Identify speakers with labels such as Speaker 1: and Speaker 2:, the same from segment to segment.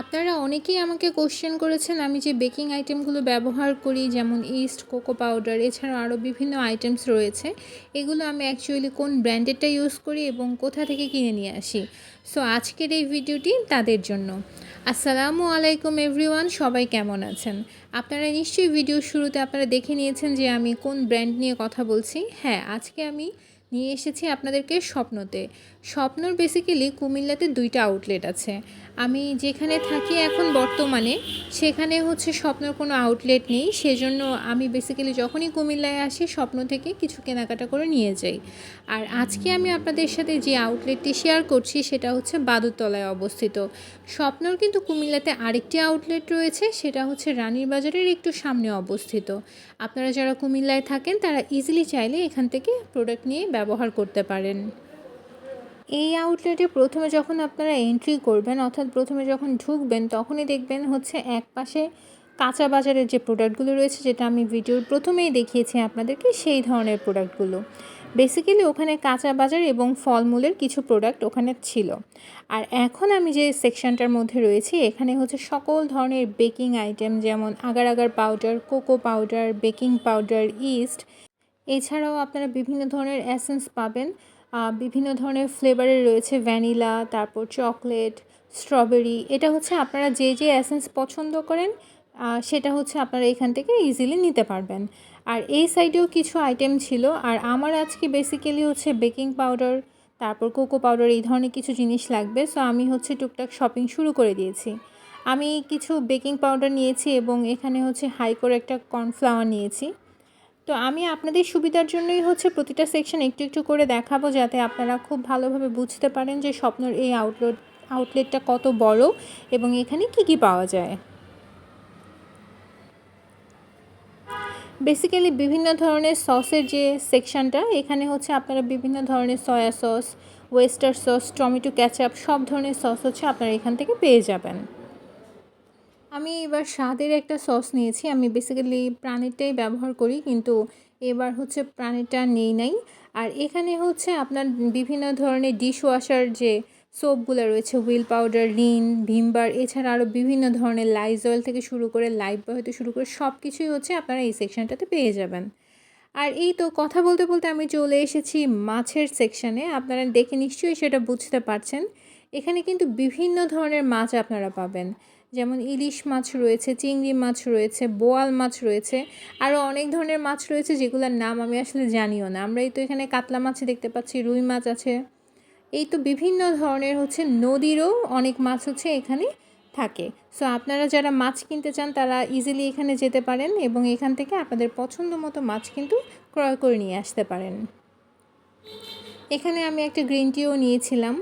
Speaker 1: আপনারা অনেকেই আমাকে কোশ্চেন করেছেন, আমি যে বেকিং আইটেমগুলো ব্যবহার করি, যেমন ইস্ট কোকো পাউডার এছাড়াও আরও বিভিন্ন আইটেমস রয়েছে, এগুলো আমি অ্যাকচুয়ালি কোন ব্র্যান্ডেরটা ইউজ করি এবং কোথা থেকে কিনে নিয়ে আসি। সো আজকের এই ভিডিওটি তাদের জন্য। আসসালামু আলাইকুম এভরিওয়ান সবাই কেমন আছেন? আপনারা নিশ্চয়ই ভিডিও শুরুতে আপনারা দেখে নিয়েছেন যে আমি কোন ব্র্যান্ড নিয়ে কথা বলছি। হ্যাঁ আজকে আমি নিয়ে এসেছি আপনাদেরকে স্বপ্নতে। স্বপ্নর বেসিক্যালি কুমিল্লাতে দুইটা আউটলেট আছে। আমি যেখানে থাকি এখন বর্তমানে, সেখানে হচ্ছে স্বপ্নর কোনো আউটলেট নেই, সেজন্য আমি বেসিক্যালি যখনই কুমিল্লায় আসি, স্বপ্ন থেকে কিছু কেনাকাটা করে নিয়ে যাই। আর আজকে আমি আপনাদের সাথে যে আউটলেটটি শেয়ার করছি, সেটা হচ্ছে বাদুরতলায় অবস্থিত। স্বপ্নর কিন্তু কুমিল্লাতে আরেকটি আউটলেট রয়েছে, সেটা হচ্ছে রানীর বাজারের একটু সামনে অবস্থিত। আপনারা যারা কুমিল্লায় থাকেন, তারা ইজিলি চাইলে এখান থেকে প্রোডাক্ট নিয়ে ব্যবহার করতে পারেন। এই আউটলেটে প্রথমে যখন আপনারা এন্ট্রি করবেন, অর্থাৎ প্রথমে যখন ঢুকবেন, তখনই দেখবেন হচ্ছে এক পাশে কাঁচা বাজারের যে প্রোডাক্টগুলো রয়েছে, যেটা আমি ভিডিওর প্রথমেই দেখিয়েছি আপনাদেরকে, সেই ধরনের প্রোডাক্টগুলো বেসিক্যালি ওখানে কাঁচা বাজার এবং ফলমূলের কিছু প্রোডাক্ট ওখানে ছিল। আর এখন আমি যে সেকশনটার মধ্যে রয়েছি, এখানে হচ্ছে সকল ধরনের বেকিং আইটেম যেমন agar agar powder cocoa powder baking powder yeast এছাড়াও আপনারা বিভিন্ন ধরনের অ্যাসেন্স পাবেন। বিভিন্ন ধরনের ফ্লেভারের রয়েছে ভ্যানিলা তারপর চকলেট স্ট্রবেরি এটা হচ্ছে আপনারা যে যে অ্যাসেন্স পছন্দ করেন সেটা হচ্ছে আপনারা এখান থেকে ইজিলি নিতে পারবেন। আর এই সাইডেও কিছু আইটেম ছিল, আর আমার আজকে বেসিক্যালি হচ্ছে বেকিং পাউডার তারপর কোকো পাউডার এই ধরনের কিছু জিনিস লাগবে সো আমি হচ্ছে টুকটাক শপিং শুরু করে দিয়েছি। আমি কিছু বেকিং পাউডার নিয়েছি এবং এখানে হচ্ছে হাই করে একটা কর্নফ্লাওয়ার নিয়েছি। তো আমি আপনাদের সুবিধার জন্যই হচ্ছে প্রতিটা সেকশন একটু একটু করে দেখাবো যাতে আপনারা খুব ভালোভাবে বুঝতে পারেন যে স্বপ্নর এই আউটলেট আউটলেটটা কত বড় এবং এখানে কি কি পাওয়া যায়। বেসিক্যালি বিভিন্ন ধরনের সসের যে সেকশনটা এখানে হচ্ছে আপনারা বিভিন্ন ধরনের soya sauce oyster sauce tomato ketchup সব ধরনের সস হচ্ছে আপনারা এখান থেকে পেয়ে যাবেন। আমি এবার স্বাদের একটা সস নিয়েছি। আমি বেসিক্যালি প্রাণীরটাই ব্যবহার করি, কিন্তু এবার হচ্ছে প্রাণীরটা নেই নাই। আর এখানে হচ্ছে আপনার বিভিন্ন ধরনের ডিশ ওয়াশার যে সোপগুলো রয়েছে হুইল পাউডার রিন ভিমবার এছাড়া আরও বিভিন্ন ধরনের লাইজ অয়েল থেকে শুরু করে লাইফ বয় হতে শুরু করে সব কিছুই হচ্ছে আপনারা এই সেকশনটাতে পেয়ে যাবেন। আর এই তো কথা বলতে বলতে আমি চলে এসেছি মাছের সেকশানে আপনারা দেখে নিশ্চয়ই সেটা বুঝতে পারছেন। এখানে কিন্তু বিভিন্ন ধরনের মাছ আপনারা পাবেন। যেমন ইলিশ মাছ রয়েছে, চিংড়ি মাছ রয়েছে, বোয়াল মাছ রয়েছে, আরও অনেক ধরনের মাছ রয়েছে যেগুলোর নাম আমি আসলে জানিও না। আমরা এই তো এখানে কাতলা মাছ দেখতে পাচ্ছি, রুই মাছ আছে। এই তো বিভিন্ন ধরনের হচ্ছে নদীরও অনেক মাছ হচ্ছে এখানে থাকে। সো আপনারা যারা মাছ কিনতে চান, তারা ইজিলি এখানে যেতে পারেন এবং এখান থেকে আপনাদের পছন্দ মতো মাছ কিন্তু ক্রয় করে নিয়ে আসতে পারেন। এখানে আমি একটা গ্রিন টিও নিয়েছিলাম।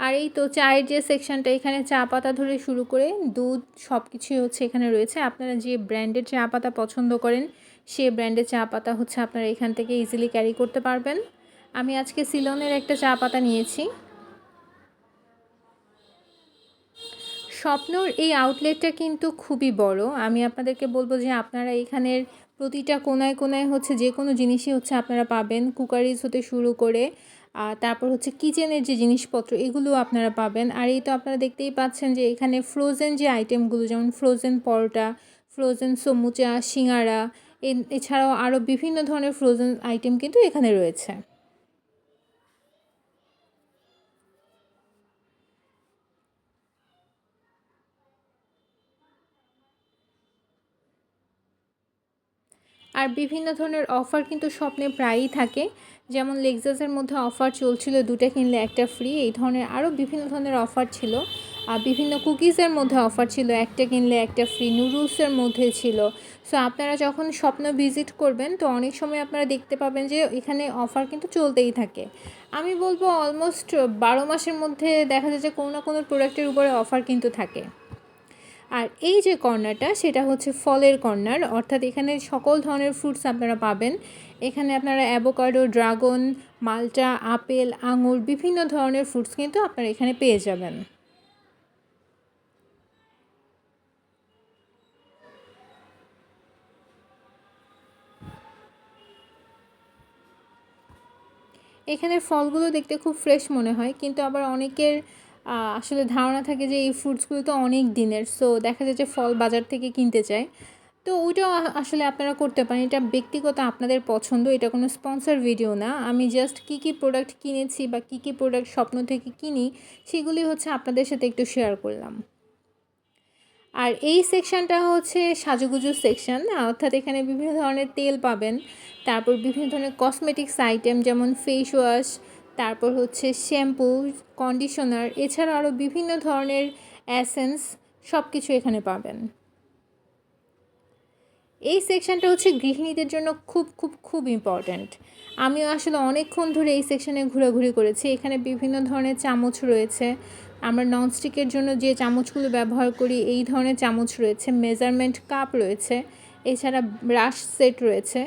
Speaker 1: আর এই তো চায়ের যে সেকশনটা এখানে চা পাতা ধরে শুরু করে দুধ সব কিছুই হচ্ছে এখানে রয়েছে। আপনারা যে ব্র্যান্ডের চা পাতা পছন্দ করেন, সে ব্র্যান্ডের চা পাতা হচ্ছে আপনারা এখান থেকে ইজিলি ক্যারি করতে পারবেন। আমি আজকে সিলনের একটা চা পাতা নিয়েছি। স্বপ্নর এই আউটলেটটা কিন্তু খুবই বড়। আমি আপনাদেরকে বলব যে আপনারা এখানের প্রতিটা কোনায় কোনায় হচ্ছে যে কোনো জিনিসই হচ্ছে আপনারা পাবেন। কুকারিজ হতে শুরু করে তারপর হচ্ছে কিচেনের যে জিনিসপত্র, এগুলো আপনারা পাবেন। আর এই তো আপনারা দেখতেই পাচ্ছেন যে এখানে ফ্রোজেন যে আইটেমগুলো যেমন ফ্রোজেন পরোটা ফ্রোজেন সমুচা, সিঙ্গারা এছাড়াও আরও বিভিন্ন ধরনের ফ্রোজেন আইটেম কিন্তু এখানে রয়েছে। আর বিভিন্ন ধরনের অফার কিন্তু স্বপ্নে প্রায়ই থাকে। যেমন লেক্সাসের মধ্যে অফার চলছিল, দুটো কিনলে একটা ফ্রি এই ধরনের আরও বিভিন্ন ধরনের অফার ছিল। আর বিভিন্ন কুকিজের মধ্যে অফার ছিল, একটা কিনলে একটা ফ্রি নুডলসের মধ্যে ছিল। সো আপনারা যখন স্বপ্ন ভিজিট করবেন, তো অনেক সময় আপনারা দেখতে পাবেন যে এখানে অফার কিন্তু চলতেই থাকে। আমি বলব অলমোস্ট বারো মাসের মধ্যে দেখা যায় যে কোনো না কোনো প্রোডাক্টের উপরে অফার কিন্তু থাকে। আর এই যে কর্নারটা, সেটা হচ্ছে ফলের কর্নার। অর্থাৎ এখানে সকল ধরনের ফ্রুটস আপনারা পাবেন। এখানে আপনারা অ্যাভোকাডো ড্রাগন মালটা আপেল আঙুর, বিভিন্ন ধরনের ফ্রুটস কিন্তু আপনারা এখানে পেয়ে যাবেন। এখানে ফলগুলো দেখতে খুব ফ্রেশ মনে হয়, কিন্তু আবার অনেকের আসলে ধারণা থাকে যে এই ফ্রুটসগুলো তো অনেক দিনের সো দেখা যায় যে ফল বাজার থেকে কিনতে চায়। তো ওইটাও আসলে আপনারা করতে পারেন। এটা ব্যক্তিগত আপনাদের পছন্দ, এটা কোনো স্পন্সর ভিডিও না। আমি জাস্ট কী কী প্রোডাক্ট কিনেছি বা কী কী প্রোডাক্ট স্বপ্ন থেকে কিনি সেগুলি হচ্ছে আপনাদের সাথে একটু শেয়ার করলাম। আর এই সেকশনটা হচ্ছে সাজুগুজু সেকশন অর্থাৎ এখানে বিভিন্ন ধরনের তেল পাবেন। তারপর বিভিন্ন ধরনের কসমেটিক্স আইটেম যেমন ফেস ওয়াশ তারপর হচ্ছে শ্যাম্পু, কন্ডিশনার, এছাড়া আরও বিভিন্ন ধরনের অ্যাসেন্স সব কিছু এখানে পাবেন। এই সেকশনটা হচ্ছে গৃহিণীদের জন্য খুব খুব খুব ইম্পর্ট্যান্ট আমিও আসলে অনেকক্ষণ ধরে এই সেকশনে ঘোরাঘুরি করেছি। এখানে বিভিন্ন ধরনের চামচ রয়েছে। আমরা ননস্টিকের জন্য যে চামচগুলো ব্যবহার করি, এই ধরনের চামচ রয়েছে। মেজারমেন্ট কাপ রয়েছে। এছাড়া ব্রাশ সেট রয়েছে।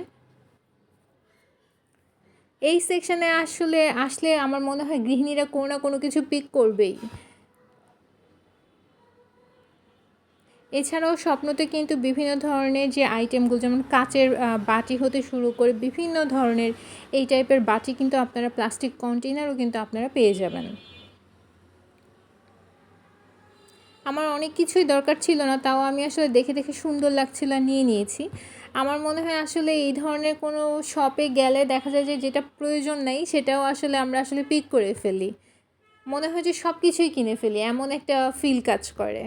Speaker 1: এই সেকশনে আসলে আসলে আমার মনে হয় গৃহিণীরা কোনো না কোনো কিছু পিক করবেই। এছাড়াও স্বপ্নতে কিন্তু বিভিন্ন ধরনের যে আইটেমগুলো যেমন কাচের বাটি হতে শুরু করে বিভিন্ন ধরনের এই টাইপের বাটি কিন্তু আপনারা প্লাস্টিক কন্টেনারও কিন্তু আপনারা পেয়ে যাবেন। আমার অনেক কিছুই দরকার ছিল না, তাও আমি আসলে দেখে দেখে সুন্দর লাগছিল নিয়ে নিয়েছি। আমার মনে হয় আসলে এই ধরনের কোনো শপে গেলে দেখা যায় যে যেটা প্রয়োজন নাই, সেটাও আসলে আমরা আসলে পিক করে ফেলি। মনে হয় যে সব কিছুই কিনে ফেলি, এমন একটা ফিল কাজ করে।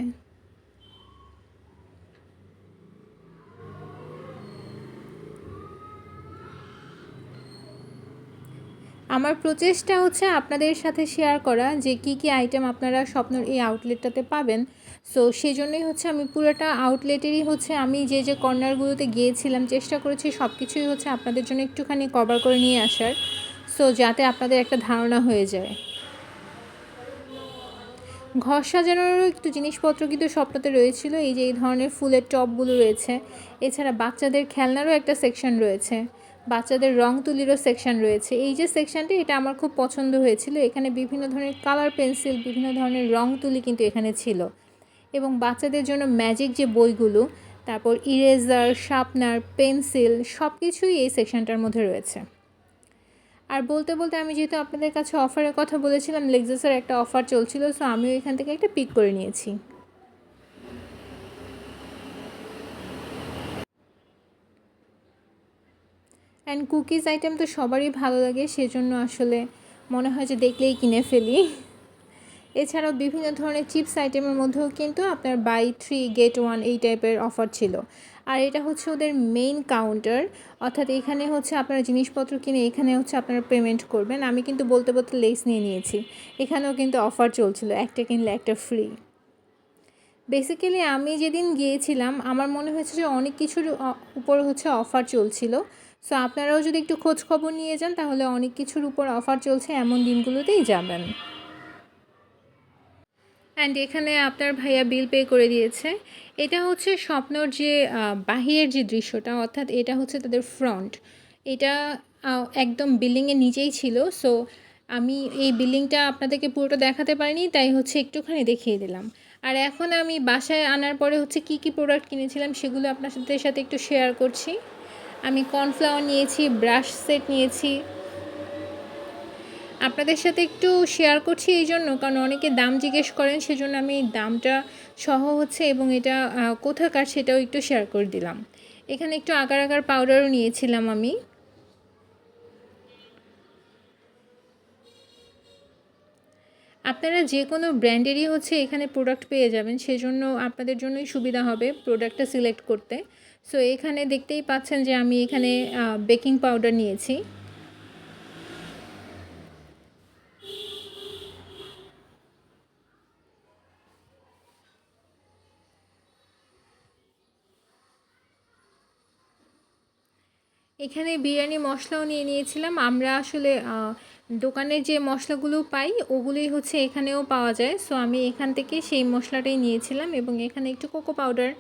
Speaker 1: আমার প্রচেষ্টা হচ্ছে আপনাদের সাথে শেয়ার করা যে কি কি আইটেম আপনারা স্বপ্নর এই আউটলেটটাতে পাবেন। সো সেই জন্যই হচ্ছে আমি পুরোটা আউটলেটেরই হচ্ছে আমি যে যে কর্নারগুলোতে গিয়েছিলাম, চেষ্টা করেছি সব কিছুই হচ্ছে আপনাদের জন্য একটুখানি কভার করে নিয়ে আসার। সো যাতে আপনাদের একটা ধারণা হয়ে যায়। ঘর সাজানোরও একটু জিনিসপত্র কিন্তু স্বপ্নতে রয়েছিল। এই যে, এই ধরনের ফুলের টবগুলো রয়েছে। এছাড়া বাচ্চাদের খেলনারও একটা সেকশন রয়েছে। বাচ্চাদের রং তুলিরও সেকশন রয়েছে। এই যে সেকশনটা এটা আমার খুব পছন্দ হয়েছিল। এখানে বিভিন্ন ধরনের কালার পেন্সিল বিভিন্ন ধরনের রং তুলি কিন্তু এখানে ছিল। এবং বাচ্চাদের জন্য ম্যাজিক যে বইগুলো, তারপর ইরেজার শার্পনার পেন্সিল সব কিছুই এই সেকশনটার মধ্যে রয়েছে। আর বলতে বলতে আমি যেহেতু আপনাদের কাছে অফারের কথা বলেছিলাম লেক্সাসের একটা অফার চলছিল সো আমিও এখান থেকে একটা পিক করে নিয়েছি। অ্যান্ড কুকিজ আইটেম তো সবারই ভালো লাগে, সেজন্য আসলে মনে হয় যে দেখলেই কিনে ফেলি। এছাড়াও বিভিন্ন ধরনের চিপস আইটেমের মধ্যেও কিন্তু আপনার বাই থ্রি গেট ওয়ান এই টাইপের অফার ছিল। আর এটা হচ্ছে ওদের মেইন কাউন্টার অর্থাৎ এখানে হচ্ছে আপনারা জিনিসপত্র কিনে এখানে হচ্ছে আপনারা পেমেন্ট করবেন। আমি কিন্তু বলতে বলতে লেস নিয়ে নিয়েছি। এখানেও কিন্তু অফার চলছিল, একটা কিনলে একটা ফ্রি বেসিক্যালি আমি যেদিন গিয়েছিলাম, আমার মনে হয়েছে যে অনেক কিছুর উপর হচ্ছে অফার চলছিল। সো আপনারাও যদি একটু খোঁজ খবর নিয়ে যান, তাহলে অনেক কিছুর উপর অফার চলছে, এমন দিনগুলোতেই যাবেন। অ্যান্ড এখানে আপনার ভাইয়া বিল পে করে দিয়েছে। এটা হচ্ছে স্বপ্নর যে বাহিরের যে দৃশ্যটা, অর্থাৎ এটা হচ্ছে তাদের ফ্রন্ট এটা একদম বিল্ডিংয়ের নিচেই ছিল। সো আমি এই বিল্ডিংটা আপনাদেরকে পুরোটা দেখাতে পারিনি, তাই হচ্ছে একটুখানি দেখিয়ে দিলাম। আর এখন আমি বাসায় আনার পরে হচ্ছে কি কি প্রোডাক্ট কিনেছিলাম, সেগুলো আপনাদের সাথে একটু শেয়ার করছি। আমি কর্নফ্লাওয়ার নিয়েছি ব্রাশ সেট নিয়েছি। আপনাদের সাথে একটু শেয়ার করছি এই জন্য, কারণ অনেকে দাম জিজ্ঞেস করেন, সেজন্য আমি দামটা সহ হচ্ছে এবং এটা কোথাকার সেটাও একটু শেয়ার করে দিলাম। এখানে একটু আগার আকার পাউডারও নিয়েছিলাম আমি। আপনারা যে কোনো ব্র্যান্ডেরই হচ্ছে এখানে প্রোডাক্ট পেয়ে যাবেন, সেজন্য আপনাদের জন্যই সুবিধা হবে প্রোডাক্টটা সিলেক্ট করতে। সো এখানে দেখতেই পাচ্ছেন যে আমি এখানে বেকিং পাউডার নিয়েছি। এখানে বিরিয়ানি মশলাও নিয়ে নিয়েছিলাম। আমরা আসলে দোকানে যে মশলাগুলো পাই, ওগুলোই হচ্ছে এখানেও পাওয়া যায়। সো আমি এখান থেকে সেই মশলাটাই নিয়েছিলাম এবং এখানে একটু কোকো পাউডার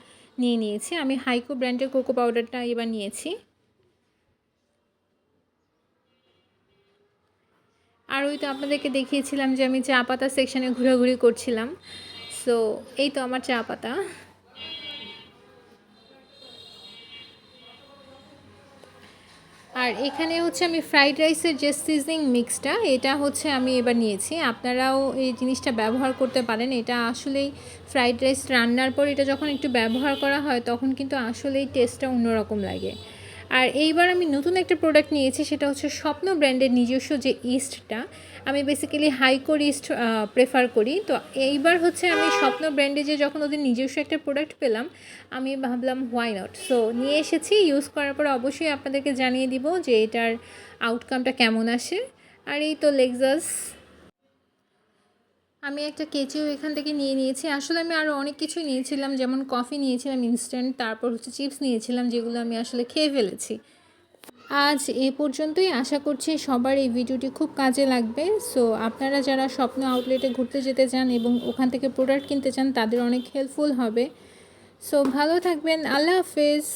Speaker 1: নিয়ে নিয়েছি। আমি হাইকো ব্র্যান্ডের কোকো পাউডারটা এবার নিয়েছি। আর ওই তো আপনাদেরকে দেখিয়েছিলাম যে আমি চা পাতা সেকশনে ঘোরাঘুরি করছিলাম। সো এই তো আমার চা পাতা। আর এখানে হচ্ছে আমি ফ্রাইড রাইসের যে সিজনিং মিক্সটা এটা হচ্ছে আমি এবার নিয়েছি। আপনারাও এই জিনিসটা ব্যবহার করতে পারেন। এটা আসলেই ফ্রাইড রাইস রান্নার পর এটা যখন একটু ব্যবহার করা হয়, তখন কিন্তু আসলেই টেস্টটা অন্যরকম লাগে। আর এইবার আমি নতুন একটা প্রোডাক্ট নিয়েছি, সেটা হচ্ছে স্বপ্ন ব্র্যান্ডের নিজস্ব যে ইস্টটা আমি বেসিক্যালি হাইকোর ইস্ট প্রেফার করি। তো এইবার হচ্ছে আমি স্বপ্ন ব্র্যান্ডে যে যখন ওদের নিজস্ব একটা প্রোডাক্ট পেলাম, আমি ভাবলাম হোয়াই নট সো নিয়ে এসেছি। ইউজ করার পর অবশ্যই আপনাদেরকে জানিয়ে দিব যে এটার আউটকামটা কেমন আসে। আর এই তো লেগজাস আমি একটা কেচিও এখান থেকে নিয়ে নিয়েছি। আসলে আমি আরও অনেক কিছুই নিয়েছিলাম, যেমন কফি নিয়েছিলাম ইনস্ট্যান্ট তারপর হচ্ছে চিপস নিয়েছিলাম, যেগুলো আমি আসলে খেয়ে ফেলেছি। আজ এ পর্যন্তই। আশা করছি সবার এই ভিডিওটি খুব কাজে লাগবে। সো আপনারা যারা স্বপ্ন আউটলেটে ঘুরতে যেতে চান এবং ওখান থেকে প্রোডাক্ট কিনতে চান, তাদের অনেক হেল্পফুল হবে। সো ভালো থাকবেন। আল্লাহ হাফেজ।